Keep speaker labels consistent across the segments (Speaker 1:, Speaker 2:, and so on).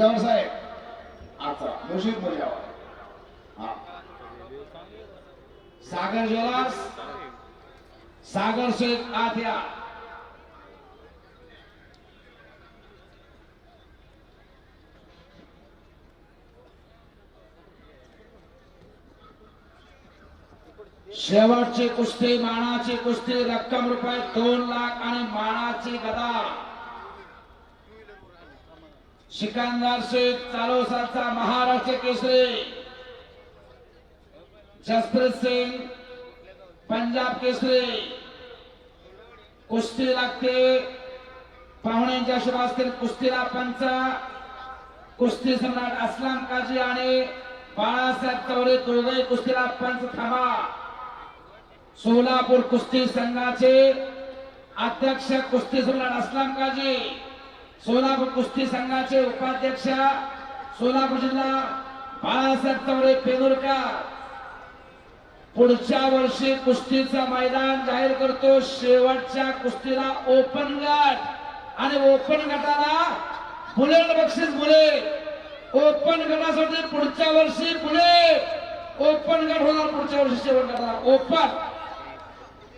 Speaker 1: मुजावर साहेब. आता मुशीद मुजावर. हा. सागर ज्वेलर्स सागर शेख आत्या. शेवटची कुस्ती मानाची कुस्ती रक्कम रुपये दोन लाख आणि मानाची गदा. सिकंदर शेख चालोसाचा महाराष्ट्र केसरी। जसप्रीत सिंग पंजाब केसरी। कुस्ती लागते। पाहुण्यांच्या शुभास्तील कुस्तीला पंच। कुस्ती सम्राट असलाम काजी आणि बाळासाहेब चौरे दोघे कुस्तीला पंच थांबा। सोलापूर कुस्ती संघाचे अध्यक्ष कुस्ती सम्राट असलाम काजी। सोलापूर कुस्ती संघाचे उपाध्यक्ष सोलापूर जिल्हा बाळासाहेब चौरे पेनुरकर. पुढच्या वर्षी कुस्तीचा मैदान जाहीर करतो. शेवटच्या कुस्तीला ओपन गट. आणि ओपन गटाला बुलेट बक्षीस बुलेट ओपन गटासाठी पुढच्या वर्षी बुलेट ओपन गट होणार पुढच्या वर्षी शेवट गटाला. ओपन.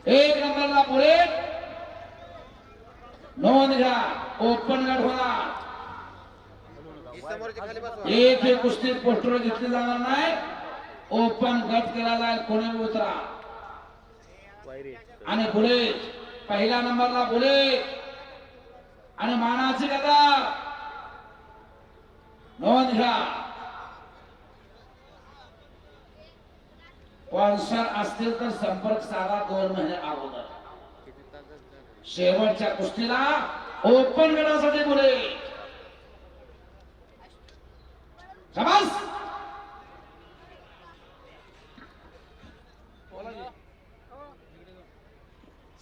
Speaker 1: एक नंबरला बुलेट. नोंद घ्या. ओपन गट होणार. एक एक कुस्ती पोस्टर घेतली जाणार नाही. ओपन गट केला जाईल कोणी उतरा? आणि पुढे पहिल्या नंबरला पुढे. आणि मानाची गदा. नोंद घ्या. स्पॉन्सर असतील तर संपर्क साधा दोन महिने अगोदर. शेवटच्या कुस्तीला ओपन करण्यासाठी बोले. शाबास!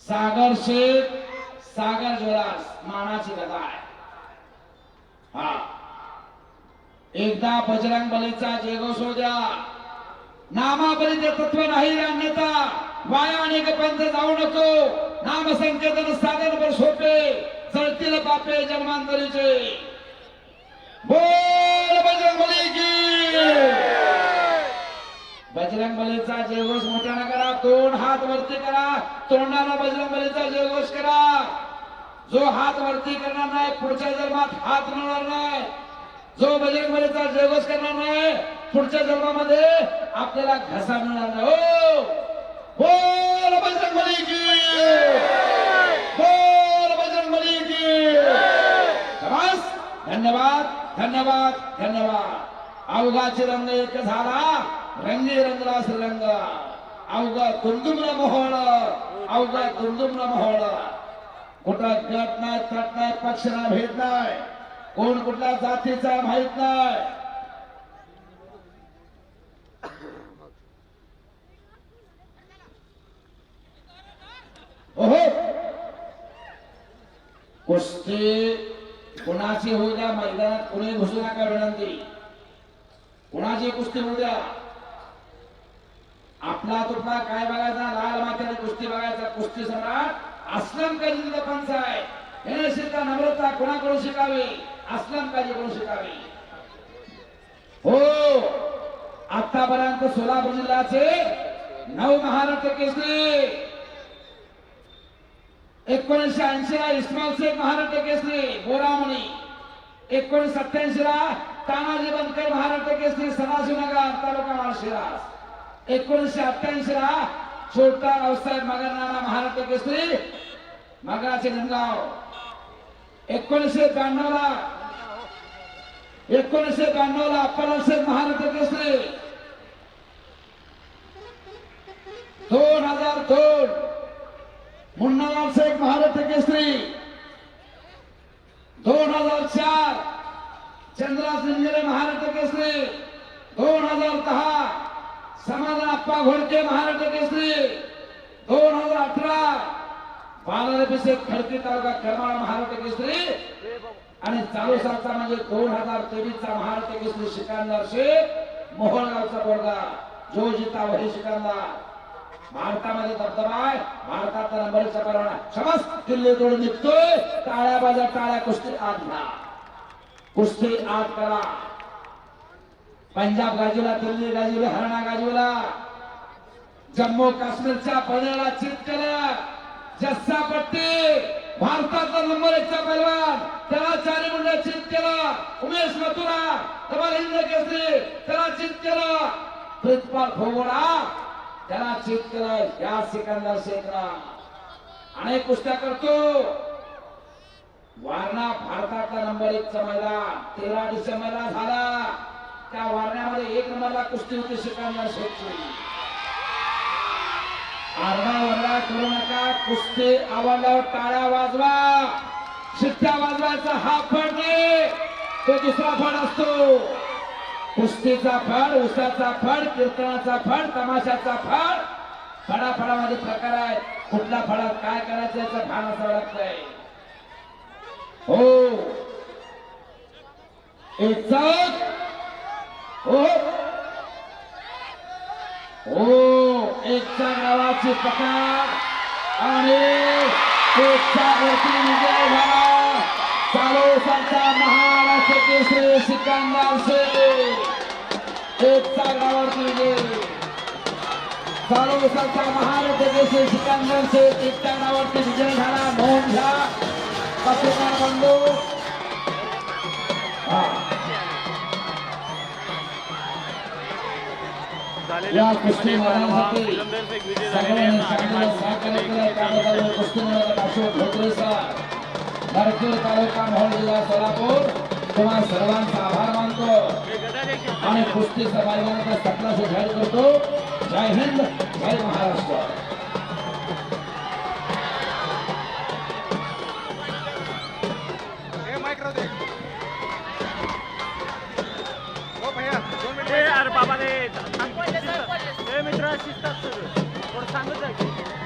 Speaker 1: सागर शेख सागर जोरास मानाची कथा आहे हा. एकदा बजरंग बलीचा जयघोष द्या नामाबली ते तत्व नाही अन्यथा. वाया अनेक पंथ जाऊ नको. नाम संकेतन साधन वर सोपे चळतील बापे जन्मांतरीचे. बोल बजरंग बली की. बजरंग बलीचा जयघोष मोठ्यानं करा दोन हात वरती करा. तोंडाला बजरंग बलीचा जयघोष करा. जो हात वरती करणार नाही पुढच्या जन्मात हात मिळणार नाही. जो बजरंग बलीचा जयघोष करणार नाही पुढच्या जन्मामध्ये आपल्याला घसा मिळणार नाही. हो! बोल बजरंग बली की। बोल बजरंग बली की। शाबास. धन्यवाद धन्यवाद धन्यवाद। अवघाचे रंग एक झाला रंगी रंगला श्रीरंग. अवघा दुमदुमला मोहळ अवघा दुमदुमला मोहळ. कुठं गट नाही तट नाही पक्ष नाही भेट नाही. कोण कुठल्या जातीचा आहे माहीत नाही. कुस्ती कुणाची होऊ द्या मैदानात कुणी घुसू नका विनंती. कुणाची कुस्ती होऊ द्या. आपला तुपला काय बघायचा? लाल माथ्याने कुस्ती बघायचा. कुस्ती सम्राट असलम काजी पंच आहे. हे शिका नम्रता कोणाकडून शिकावी? असलम काजी कडून शिकावी. हो आतापर्यंत सोलापूर जिल्ह्याचे नऊ महाराष्ट्र केसरी. एकोणीसशे ऐंशी ला इस्माईल शेख महाराष्ट्र केसरी बोरामणी. एकोणीसशे सत्याऐंशीला तानाजी बनकर महाराष्ट्र केसरी सदाशिवनगर तालुका माळशिरास एकोणीसशे अठ्ठ्याऐंशीला छोटा रावसाहेब मगरनाना महाराष्ट्र केसरी मगराचे निमगाव एकोणीसशे ब्याण्णव ला एकोणीसशे ब्याण्णव ला अप्पलशेख महाराष्ट्र केसरी. दोन हजार दोन. मुन्नालाल शेख महाराष्ट्र केसरी. दोन हजार चार. चंद्रा सिंगरे महाराष्ट्र केसरी. दोन हजार दहा. समाधान अप्पा घोडके महाराष्ट्र केसरी. दोन हजार अठरा. बालाभिषेक खडकी तालुका करमाळा महाराष्ट्र केसरी. आणि चालू सातचा म्हणजे दोन हजार तेवीसचा महाराष्ट्र केसरी शिकांदार शेख. मोहळगावचा पोरगा जो जिता वही शिकांदार. भारतामध्ये दबदबा आहे. भारताचा नंबरचा परवाना समज किल्ले तोडून निघतोय टाळ्या बाजा टाळ्या कुस्ती आत घ्या कुस्ती आत करा. पंजाब गाजवला दिल्ली गाजवली हरणा गाजवला जम्मू काश्मीरच्या पदराला चित जस्सा पट्टी भारताचा नंबर एकचा पैलवान. त्याला चारी मुंडे चित केला. उमेश मथुरा धमाल हिंद केसरी त्याला चित केला. प्रितपाल खोगोडा त्याला चित केलं या सिकंदर शेखला अनेक कुस्त्या करतो. वारणा भारताचा नंबर एकचा मैदान. तेरा डिसेंबरला झाला. त्या वारण्यामध्ये एक नंबरला कुस्ती होती सिकंदर शेखची आरडा वरडा करू नका. कुस्ती आवडल्यावर टाळ्या वाजवा. शिट्ट्या वाजवायचा हा फड नाही. तो दुसरा फड असतो. कुस्तीचा फड उसाचा फड कीर्तनाचा फड तमाशाचा फड फडाफडामध्ये प्रकार आहे कुठल्या फडात काय करायचं याचं भान असावं लागतंय हो. एक चौक हो. हो. एकच्या गावाची पकड आणि एकच्या वरती विजय झाला चालू संता महाराष्ट्र केसरी सिकंदर शेख एकच्या गावावरती विजय चालू संता महाराष्ट्र केसरी सिकंदर शेख एकच्या गावावरती विजय झाला नोंद घ्या पत्रकार बंधू. या कुस्ती मैदानासाठी सगळ्यांनी चांगलं सहकार्य केलं त्याबद्दल कुस्ती मैदानात अशोक भोसले सर भरपूर तालुका मोहोळ जिल्हा सोलापूर. तुम्हाला सर्वांचा आभार मानतो. आणि कुस्ती समाजानंतर सत्ताशी जाहीर करतो. जय हिंद जय महाराष्ट्र.
Speaker 2: अरे बाबा रे
Speaker 3: मित्र शिस्तात सांगत जायचं